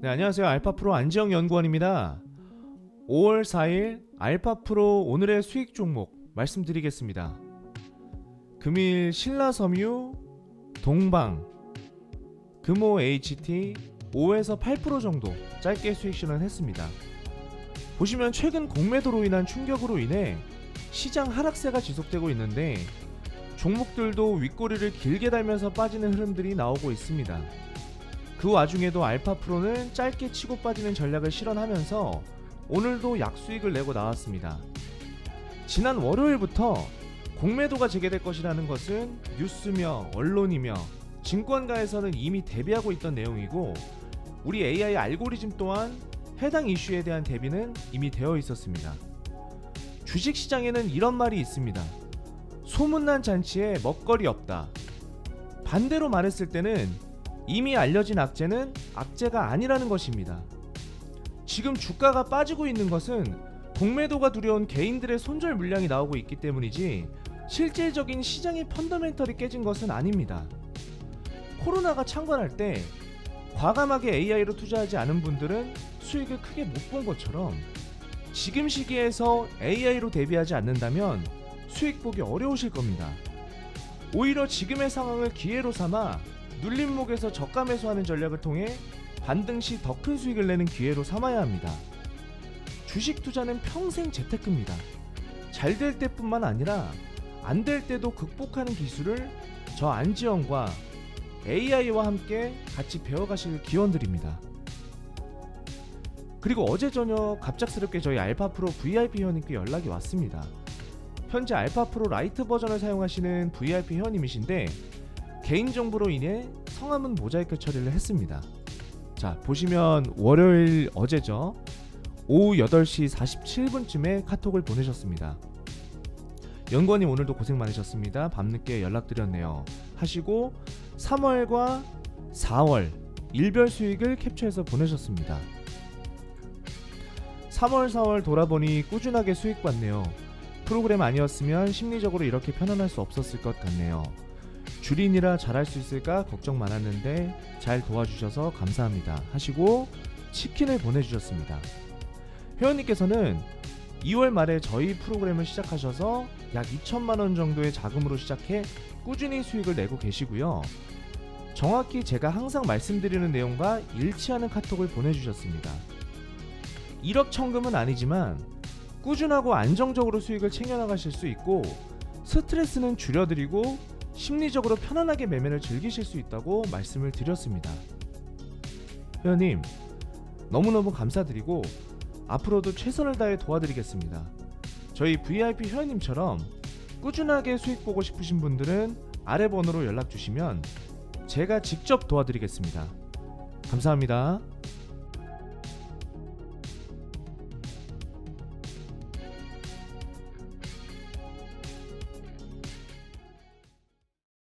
네, 안녕하세요. 알파프로 안지영 연구원입니다. 5월 4일 알파프로 오늘의 수익 종목 말씀드리겠습니다. 금일 신라섬유, 동방, 금호 HT 5에서 8% 정도 짧게 수익 실현했습니다. 보시면 최근 공매도로 인한 충격으로 인해 시장 하락세가 지속되고 있는데 종목들도 윗꼬리를 길게 달면서 빠지는 흐름들이 나오고 있습니다. 그 와중에도 알파 프로는 짧게 치고 빠지는 전략을 실현하면서 오늘도 약수익을 내고 나왔습니다. 지난 월요일부터 공매도가 재개될 것이라는 것은 뉴스며 언론이며 증권가에서는 이미 대비하고 있던 내용이고 우리 AI 알고리즘 또한 해당 이슈에 대한 대비는 이미 되어 있었습니다. 주식 시장에는 이런 말이 있습니다. 소문난 잔치에 먹거리 없다. 반대로 말했을 때는 이미 알려진 악재는 악재가 아니라는 것입니다. 지금 주가가 빠지고 있는 것은 공매도가 두려운 개인들의 손절 물량이 나오고 있기 때문이지 실질적인 시장의 펀더멘털이 깨진 것은 아닙니다. 코로나가 창궐할 때 과감하게 AI로 투자하지 않은 분들은 수익을 크게 못 본 것처럼 지금 시기에서 AI로 대비하지 않는다면 수익 보기 어려우실 겁니다. 오히려 지금의 상황을 기회로 삼아 눌림목에서 저가 매수하는 전략을 통해 반등 시 더 큰 수익을 내는 기회로 삼아야 합니다. 주식 투자는 평생 재테크입니다. 잘 될 때뿐만 아니라 안 될 때도 극복하는 기술을 저 안지영과 AI와 함께 같이 배워가실 기원드립니다. 그리고 어제 저녁 갑작스럽게 저희 알파프로 VIP 회원님께 연락이 왔습니다. 현재 알파 프로 라이트 버전을 사용하시는 VIP 회원님이신데 개인 정보로 인해 성함은 모자이크 처리를 했습니다. 자, 보시면 월요일 어제죠. 오후 8시 47분쯤에 카톡을 보내셨습니다. 연구원님 오늘도 고생 많으셨습니다. 밤늦게 연락드렸네요. 하시고 3월과 4월 일별 수익을 캡처해서 보내셨습니다. 3월, 4월 돌아보니 꾸준하게 수익 봤네요. 프로그램 아니었으면 심리적으로 이렇게 편안할 수 없었을 것 같네요. 주린이라 잘할 수 있을까 걱정 많았는데 잘 도와주셔서 감사합니다. 하시고 치킨을 보내주셨습니다. 회원님께서는 2월 말에 저희 프로그램을 시작하셔서 약 2천만 원 정도의 자금으로 시작해 꾸준히 수익을 내고 계시고요. 정확히 제가 항상 말씀드리는 내용과 일치하는 카톡을 보내주셨습니다. 1억 천금은 아니지만 꾸준하고 안정적으로 수익을 챙겨나가실 수 있고 스트레스는 줄여드리고 심리적으로 편안하게 매매를 즐기실 수 있다고 말씀을 드렸습니다. 회원님, 너무너무 감사드리고 앞으로도 최선을 다해 도와드리겠습니다. 저희 VIP 회원님처럼 꾸준하게 수익 보고 싶으신 분들은 아래 번호로 연락 주시면 제가 직접 도와드리겠습니다. 감사합니다.